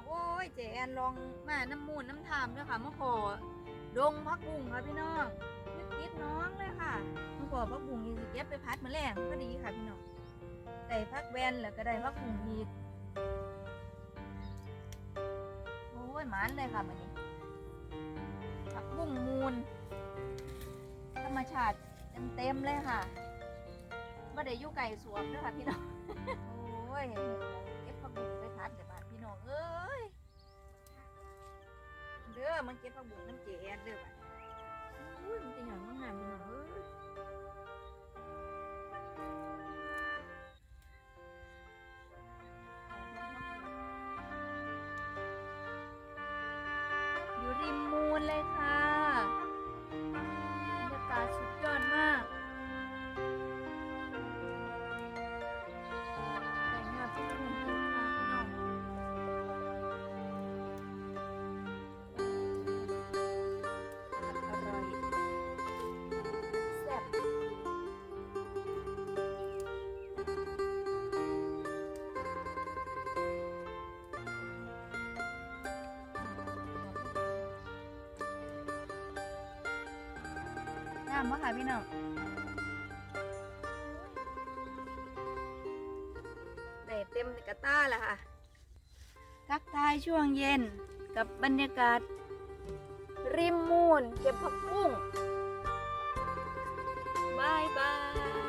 องโอ้ยเจแอนลองมาน้ำมูลน้ำทามด้วยค่ะมาขอดงพักบุ้งค่ะพี่น้องยึดติดน้องเลยค่ะมาขอพักบุ้งอีสิเก็บไปพัดมาแรงก็ดีค่ะพี่น้องได้พักแวนแล้วก็ได้พักบุ้งอีกโอ้ยหมันเลยค่ะมันนี้พักบุ้งมูล ธรรมชาติเต็มๆเลยค่ะไม่ได้ยู่ไก่สวมด้วยค่ะพี่น้องโอ้ย มันเก็บผักบุ้งน้ำเจแอนเด้อบัดอุ้ยมันจะหย่อนมันงามพี่น้องเอ้ยอยู่ริมมูลเลยค่ะำปะคะพี่น้องได้เต็มกระตาแล้วค่ะ ทักทายช่วงเย็นกับบรรยากาศ ริมมูลเก็บผักบุ้งบายบาย